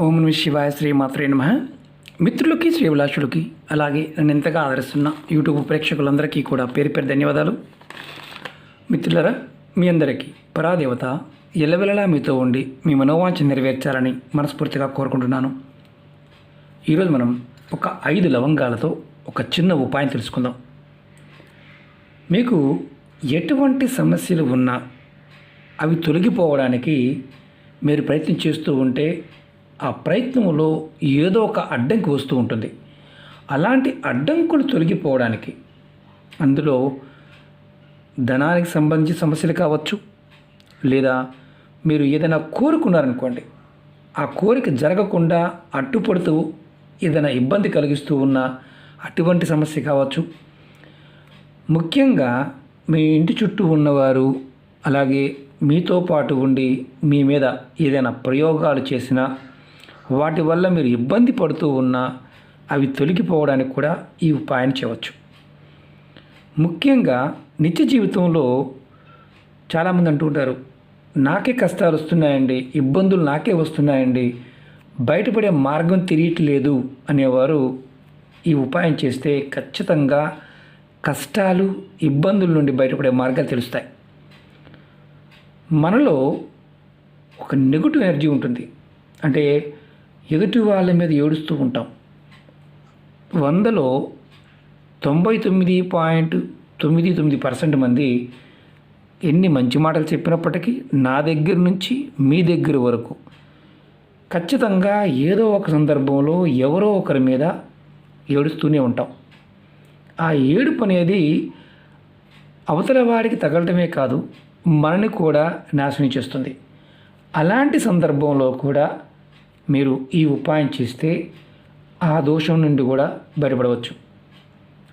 ఓం నమ శివాయ శ్రీ మాత్రే నమ. మిత్రులకి శ్రీవిలాసులకి అలాగే నన్ను ఎంతగా ఆదరిస్తున్న యూట్యూబ్ ప్రేక్షకులందరికీ కూడా పేరు పేరు ధన్యవాదాలు. మిత్రులరా మీ అందరికీ పరాదేవత ఎల్లవెల్లలా మీతో ఉండి మీ మనోవాంఛ నెరవేర్చాలని మనస్ఫూర్తిగా కోరుకుంటున్నాను. ఈరోజు మనం ఒక ఐదు లవంగాలతో ఒక చిన్న ఉపాయం తెలుసుకుందాం. మీకు ఎటువంటి సమస్యలు ఉన్నా అవి తొలగిపోవడానికి మీరు ప్రయత్నం చేస్తూ ఉంటే ఆ ప్రయత్నంలో ఏదో ఒక అడ్డంకి వస్తూ ఉంటుంది. అలాంటి అడ్డంకులు తొలగిపోవడానికి అందులో ధనానికి సంబంధించి సమస్యలు కావచ్చు లేదా మీరు ఏదైనా కోరుకున్నారనుకోండి ఆ కోరిక జరగకుండా అట్టుపడుతూ ఏదైనా ఇబ్బంది కలిగిస్తూ ఉన్న అటువంటి సమస్య కావచ్చు. ముఖ్యంగా మీ ఇంటి చుట్టూ ఉన్నవారు అలాగే మీతో పాటు ఉండి మీ మీద ఏదైనా ప్రయోగాలు చేసినా వాటి వల్ల మీరు ఇబ్బంది పడుతూ ఉన్నా అవి తొలగిపోవడానికి కూడా ఈ ఉపాయం చేయవచ్చు. ముఖ్యంగా నిత్య జీవితంలో చాలామంది అంటుంటారు నాకే కష్టాలు వస్తున్నాయండి ఇబ్బందులు నాకే వస్తున్నాయండి బయటపడే మార్గం తెలియట్లేదు అనేవారు ఈ ఉపాయం చేస్తే ఖచ్చితంగా కష్టాలు ఇబ్బందుల నుండి బయటపడే మార్గాలు తెలుస్తాయి. మనలో ఒక నెగిటివ్ ఎనర్జీ ఉంటుంది. అంటే ఎదుటి వాళ్ళ మీద ఏడుస్తూ ఉంటాం. వందలో తొంభై తొమ్మిది పాయింట్ తొమ్మిది తొమ్మిది పర్సెంట్ మంది ఎన్ని మంచి మాటలు చెప్పినప్పటికీ నా దగ్గర నుంచి మీ దగ్గర వరకు. ఖచ్చితంగా ఏదో ఒక సందర్భంలో ఎవరో ఒకరి మీద ఏడుస్తూనే ఉంటాం. ఆ ఏడుపు అనేది అవతల వాడికి తగలటమే కాదు మనని కూడా నాశనం చేస్తుంది. అలాంటి సందర్భంలో కూడా మీరు ఈ ఉపాయం చేస్తే ఆ దోషం నుండి కూడా బయటపడవచ్చు.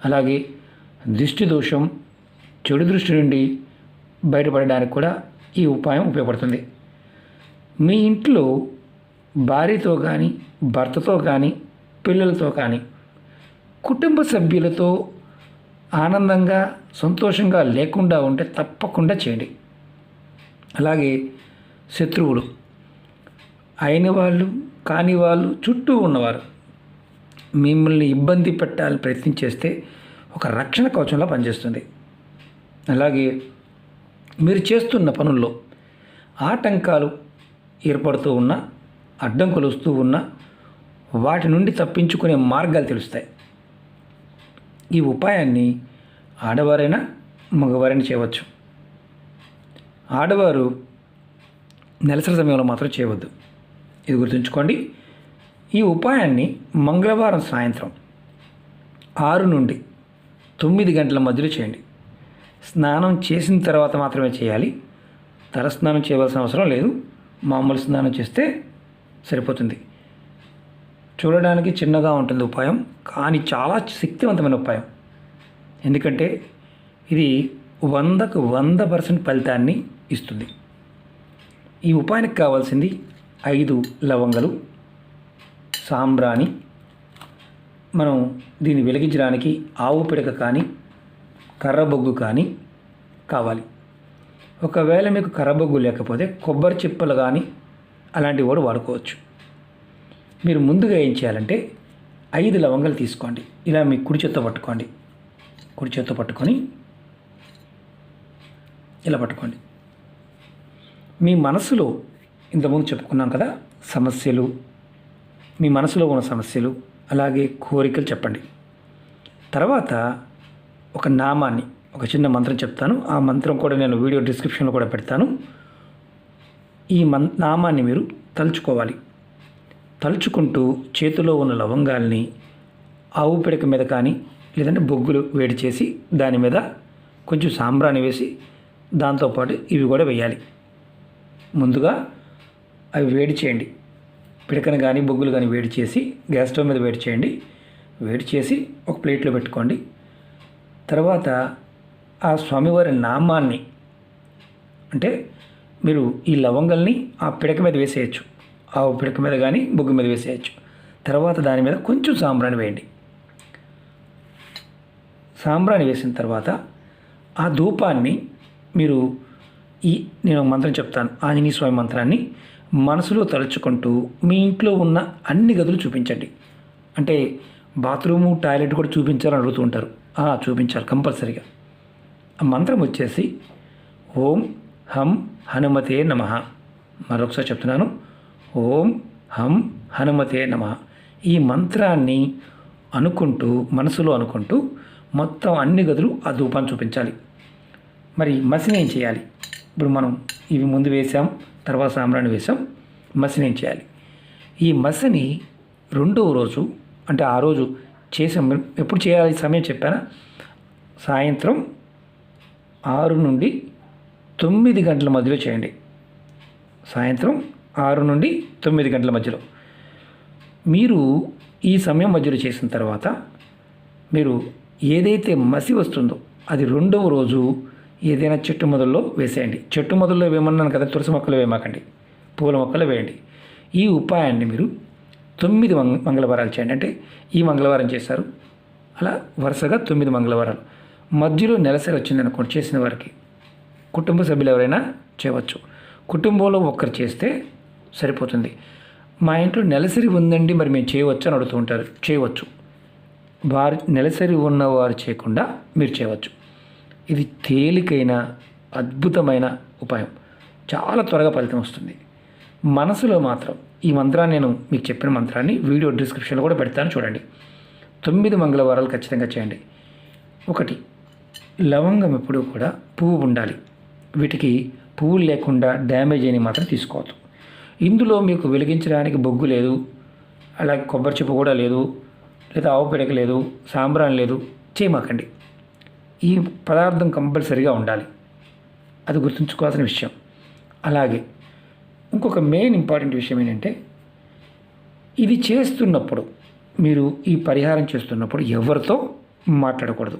అలాగే దృష్టి దోషం చెడు దృష్టి నుండి బయటపడడానికి కూడా ఈ ఉపాయం ఉపయోగపడుతుంది. మీ ఇంట్లో భార్యతో కానీ భర్తతో కానీ పిల్లలతో కానీ కుటుంబ సభ్యులతో ఆనందంగా సంతోషంగా లేకుండా ఉంటే తప్పకుండా చేయండి. అలాగే శత్రువులు అయిన వాళ్ళు కాని వాళ్ళు చుట్టూ ఉన్నవారు మిమ్మల్ని ఇబ్బంది పెట్టాలని ప్రయత్నం చేస్తే ఒక రక్షణ కవచంలా పనిచేస్తుంది. అలాగే మీరు చేస్తున్న పనుల్లో ఆటంకాలు ఏర్పడుతూ ఉన్నా అడ్డంకులు వస్తూ ఉన్నా వాటి నుండి తప్పించుకునే మార్గాలు తెలుస్తాయి. ఈ ఉపాయాన్ని ఆడవారైనా మగవారైనా చేయవచ్చు. ఆడవారు నెలసరి సమయంలో మాత్రం చేయవద్దు. ఇది గుర్తుంచుకోండి. ఈ ఉపాయాన్ని మంగళవారం సాయంత్రం ఆరు నుండి తొమ్మిది గంటల మధ్యలో చేయండి. స్నానం చేసిన తర్వాత మాత్రమే చేయాలి. తలస్నానం చేయవలసిన అవసరం లేదు. మామూలు స్నానం చేస్తే సరిపోతుంది. చూడడానికి చిన్నగా ఉంటుంది ఉపాయం కానీ చాలా శక్తివంతమైన ఉపాయం. ఎందుకంటే ఇది వందకు వంద పర్సెంట్ ఫలితాన్ని ఇస్తుంది. ఈ ఉపాయానికి కావాల్సింది ఐదు లవంగలు సాంబ్రాణి. మనం దీన్ని వెలిగించడానికి ఆవు పిడక కానీ కర్రబొగ్గు కానీ కావాలి. ఒకవేళ మీకు కర్రబొగ్గు లేకపోతే కొబ్బరి చిప్పలు కానీ అలాంటివి కూడా వాడుకోవచ్చు. మీరు ముందుగా ఏం చేయాలంటే ఐదు లవంగాలు తీసుకోండి. ఇలా మీ కుడి చేత్తో పట్టుకోండి. కుడి చేత్తో పట్టుకొని ఇలా పట్టుకోండి. మీ మనసులో ఇంతకుముందు చెప్పుకున్నాం కదా సమస్యలు మీ మనసులో ఉన్న సమస్యలు అలాగే కోరికలు చెప్పండి. తర్వాత ఒక నామాన్ని ఒక చిన్న మంత్రం చెప్తాను. ఆ మంత్రం కూడా నేను వీడియో డిస్క్రిప్షన్లో కూడా పెడతాను. ఈ మన్ నామాన్ని మీరు తలుచుకోవాలి. తలుచుకుంటూ చేతిలో ఉన్న లవంగాల్ని ఆవు పిడక మీద కానీ లేదంటే బొగ్గులు వేడి చేసి దాని మీద కొంచెం సాంబ్రాణి వేసి దాంతోపాటు ఇవి కూడా వేయాలి. ముందుగా అవి వేడి చేయండి. పిడకను కానీ బొగ్గులు కానీ వేడి చేసి గ్యాస్ స్టవ్ మీద వేడి చేయండి. వేడి చేసి ఒక ప్లేట్లో పెట్టుకోండి. తర్వాత ఆ స్వామివారి నామాన్ని అంటే మీరు ఈ లవంగల్ని ఆ పిడక మీద వేసేయచ్చు. ఆ పిడక మీద కానీ బొగ్గు మీద వేసేయచ్చు. తర్వాత దాని మీద కొంచెం సాంబ్రాణి వేయండి. సాంబ్రాణి వేసిన తర్వాత ఆ ధూపాన్ని మీరు ఈ నేను మంత్రం చెప్తాను. ఆంజనేయ స్వామి మంత్రాన్ని మనసులో తలుచుకుంటూ మీ ఇంట్లో ఉన్న అన్ని గదులు చూపించండి. అంటే బాత్రూము టాయిలెట్ కూడా చూపించాలని అడుగుతూ ఉంటారు. చూపించాలి కంపల్సరీగా. ఆ మంత్రం వచ్చేసి ఓం హం హనుమతే నమ. మరొకసారి చెప్తున్నాను. ఓం హం హనుమతే నమ. ఈ మంత్రాన్ని అనుకుంటూ మనసులో అనుకుంటూ మొత్తం అన్ని గదులు ఆ ధూపాన్ని చూపించాలి. మరి మసిని ఏం చేయాలి? ఇప్పుడు మనం ఇవి ముందు వేసాం తర్వాత సాంబ్రాణి వేసాం మసిని చేయాలి? ఈ మసిని రెండవ రోజు అంటే ఆ రోజు చేసాం ఎప్పుడు చేయాలి సమయం చెప్పానా? సాయంత్రం ఆరు నుండి తొమ్మిది గంటల మధ్యలో చేయండి. సాయంత్రం ఆరు నుండి తొమ్మిది గంటల మధ్యలో. మీరు ఈ సమయం మధ్యలో చేసిన తర్వాత మీరు ఏదైతే మసి వస్తుందో అది రెండవ రోజు ఏదైనా చెట్టు మొదల్లో వేసేయండి. చెట్టు మొదల్లో వేయమన్నాను కదా తులసి మొక్కలు వేయమాకండి. పూల మొక్కలు వేయండి. ఈ ఉపాయాన్ని మీరు తొమ్మిది మంగ మంగళవారాలు చేయండి. అంటే ఈ మంగళవారం చేశారు. అలా వరుసగా తొమ్మిది మంగళవారాలు. మధ్యలో నెలసరి వచ్చిందనుకోండి చేసిన వారికి. కుటుంబ సభ్యులు ఎవరైనా చేయవచ్చు. కుటుంబంలో ఒక్కరు చేస్తే సరిపోతుంది. మా ఇంట్లో నెలసరి ఉందండి మరి మేము చేయవచ్చు అని అడుగుతూ ఉంటారు. చేయవచ్చు. వారు నెలసరి ఉన్నవారు చేయకుండా మీరు చేయవచ్చు. ఇది తేలికైన అద్భుతమైన ఉపాయం. చాలా త్వరగా ఫలితం వస్తుంది. మనసులో మాత్రం ఈ మంత్రాన్ని నేను మీకు చెప్పిన మంత్రాన్ని వీడియో డిస్క్రిప్షన్లో కూడా పెడతాను చూడండి. తొమ్మిది మంగళవారాలు ఖచ్చితంగా చేయండి. ఒకటి లవంగం ఎప్పుడూ కూడా పువ్వు ఉండాలి. వీటికి పువ్వులు లేకుండా డ్యామేజ్ అయినవి మాత్రం తీసుకోవద్దు. ఇందులో మీకు వెలిగించడానికి బొగ్గు లేదు. అలాగే కొబ్బరి చెప్పు కూడా లేదు. లేదా ఆవు పిడక లేదు. సాంబ్రాన్ లేదు. చేయమాకండి. ఈ పదార్థం కంపల్సరీగా ఉండాలి. అది గుర్తుంచుకోవాల్సిన విషయం. అలాగే ఇంకొక మెయిన్ ఇంపార్టెంట్ విషయం ఏంటంటే ఇది చేస్తున్నప్పుడు మీరు ఈ పరిహారం చేస్తున్నప్పుడు ఎవరితో మాట్లాడకూడదు.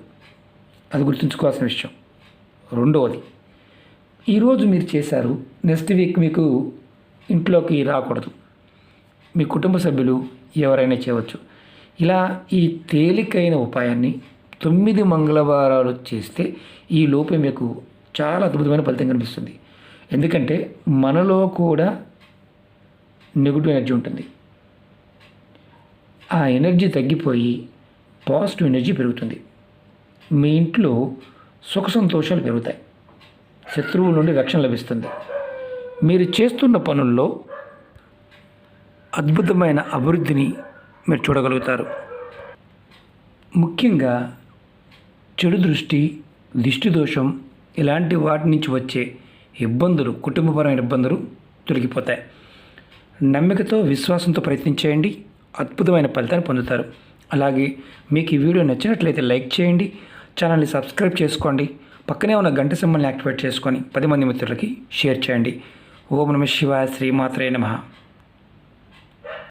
అది గుర్తుంచుకోవాల్సిన విషయం. రెండవది ఈరోజు మీరు చేశారు నెక్స్ట్ వీక్ మీకు ఇంట్లోకి రాకూడదు. మీ కుటుంబ సభ్యులు ఎవరైనా చేయవచ్చు. ఇలా ఈ తేలికైన ఉపాయాన్ని తొమ్మిది మంగళవారాలు చేస్తే ఈ లోపే మీకు చాలా అద్భుతమైన ఫలితం కనిపిస్తుంది. ఎందుకంటే మనలో కూడా నెగిటివ్ ఎనర్జీ ఉంటుంది. ఆ ఎనర్జీ తగ్గిపోయి పాజిటివ్ ఎనర్జీ పెరుగుతుంది. మీ ఇంట్లో సుఖ సంతోషాలు పెరుగుతాయి. శత్రువుల నుండి రక్షణ లభిస్తుంది. మీరు చేస్తున్న పనుల్లో అద్భుతమైన అభివృద్ధిని మీరు చూడగలుగుతారు. ముఖ్యంగా చెడు దృష్టి దిష్టి దోషం ఇలాంటి వాటి నుంచి వచ్చే ఇబ్బందులు కుటుంబపరమైన ఇబ్బందులు తొలగిపోతాయి. నమ్మికతో విశ్వాసంతో ప్రయత్నించేయండి అద్భుతమైన ఫలితాన్ని పొందుతారు. అలాగే మీకు ఈ వీడియో నచ్చినట్లయితే లైక్ చేయండి. ఛానల్ని సబ్స్క్రైబ్ చేసుకోండి. పక్కనే ఉన్న గంట సింబల్ని యాక్టివేట్ చేసుకొని పది మంది మిత్రులకి షేర్ చేయండి. ఓం నమ శివాయ శ్రీమాత్రే నమః.